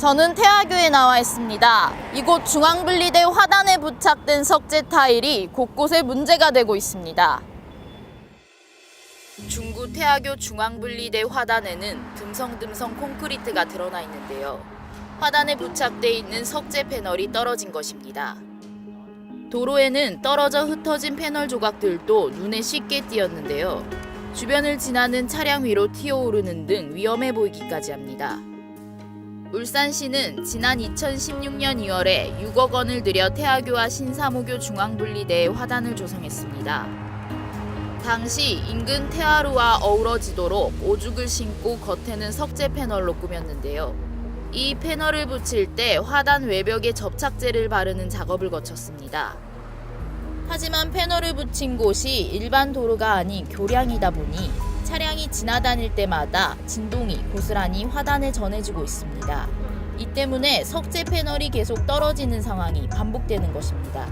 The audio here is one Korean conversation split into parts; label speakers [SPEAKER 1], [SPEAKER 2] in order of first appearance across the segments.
[SPEAKER 1] 저는 태화교에 나와 있습니다. 이곳 중앙분리대 화단에 부착된 석재 타일이 곳곳에 문제가 되고 있습니다. 중구 태화교 중앙분리대 화단에는 듬성듬성 콘크리트가 드러나 있는데요. 화단에 부착돼 있는 석재 패널이 떨어진 것입니다. 도로에는 떨어져 흩어진 패널 조각들도 눈에 쉽게 띄었는데요. 주변을 지나는 차량 위로 튀어오르는 등 위험해 보이기까지 합니다. 울산시는 지난 2016년 2월에 6억 원을 들여 태화교와 신사무교 중앙분리대에 화단을 조성했습니다. 당시 인근 태화로와 어우러지도록 오죽을 심고 겉에는 석재 패널로 꾸몄는데요. 이 패널을 붙일 때 화단 외벽에 접착제를 바르는 작업을 거쳤습니다. 하지만 패널을 붙인 곳이 일반 도로가 아닌 교량이다 보니 차량이 지나다닐 때마다 진동이 고스란히 화단에 전해지고 있습니다. 이 때문에 석재 패널이 계속 떨어지는 상황이 반복되는 것입니다.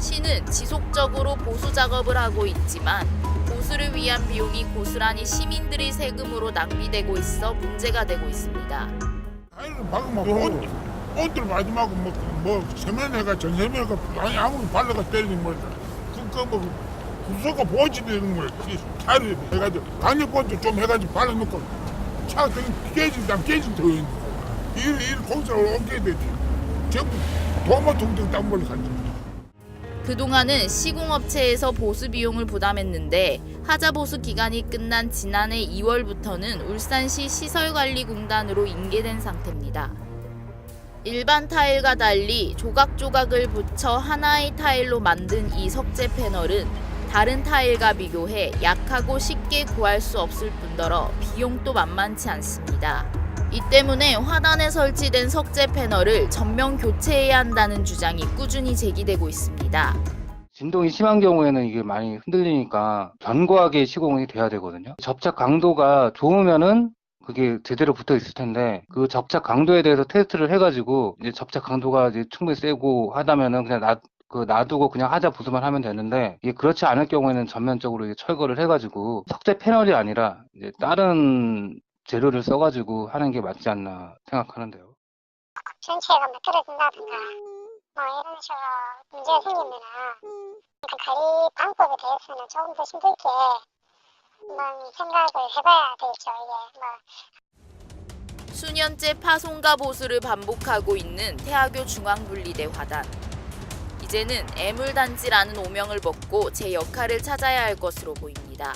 [SPEAKER 1] 시는 지속적으로 보수 작업을 하고 있지만 보수를 위한 비용이 고스란히 시민들의 세금으로 낭비되고 있어 문제가 되고 있습니다.
[SPEAKER 2] 방금 뭐 온들 마지막에 뭐뭐 세면회가 전세면회가 아니 아무리 발라가 때리는 뭐 그거 뭐 구석가 보지 되는 거야? 타를 해가지고 강력본도 좀 해가지고 발라놓고 차가 그냥 깨진다 깨진 더 있는 거야 이일 공사를 옮겨야 되지. 전부 도마 동동 딴 걸로 간다
[SPEAKER 1] 그동안은 시공업체에서 보수 비용을 부담했는데 하자 보수 기간이 끝난 지난해 2월부터는 울산시 시설관리공단으로 인계된 상태입니다. 일반 타일과 달리 조각조각을 붙여 하나의 타일로 만든 이 석재 패널은 다른 타일과 비교해 약하고 쉽게 구할 수 없을 뿐더러 비용도 만만치 않습니다. 이 때문에 화단에 설치된 석재 패널을 전면 교체해야 한다는 주장이 꾸준히 제기되고 있습니다.
[SPEAKER 3] 진동이 심한 경우에는 이게 많이 흔들리니까 견고하게 시공이 돼야 되거든요. 접착 강도가 좋으면은 그게 제대로 붙어 있을 텐데 그 접착 강도에 대해서 테스트를 해가지고 이제 접착 강도가 이제 충분히 세고 하다면은 그냥 놔, 그 놔두고 그냥 하자 보수만 하면 되는데 이게 그렇지 않을 경우에는 전면적으로 이게 철거를 해가지고 석재 패널이 아니라 이제 다른 재료를 써가지고 하는 게 맞지 않나 생각하는데요.
[SPEAKER 4] 전체가 미끄러진다든가 뭐 이런 식으로 문제가 생기면은 그 관리 방법에 대해서는 조금 더 힘들게 한번 생각을 해봐야 되겠죠 이게 뭐
[SPEAKER 1] 수년째 파손과 보수를 반복하고 있는 태화교 중앙분리대 화단. 이제는 애물단지라는 오명을 벗고 제 역할을 찾아야 할 것으로 보입니다.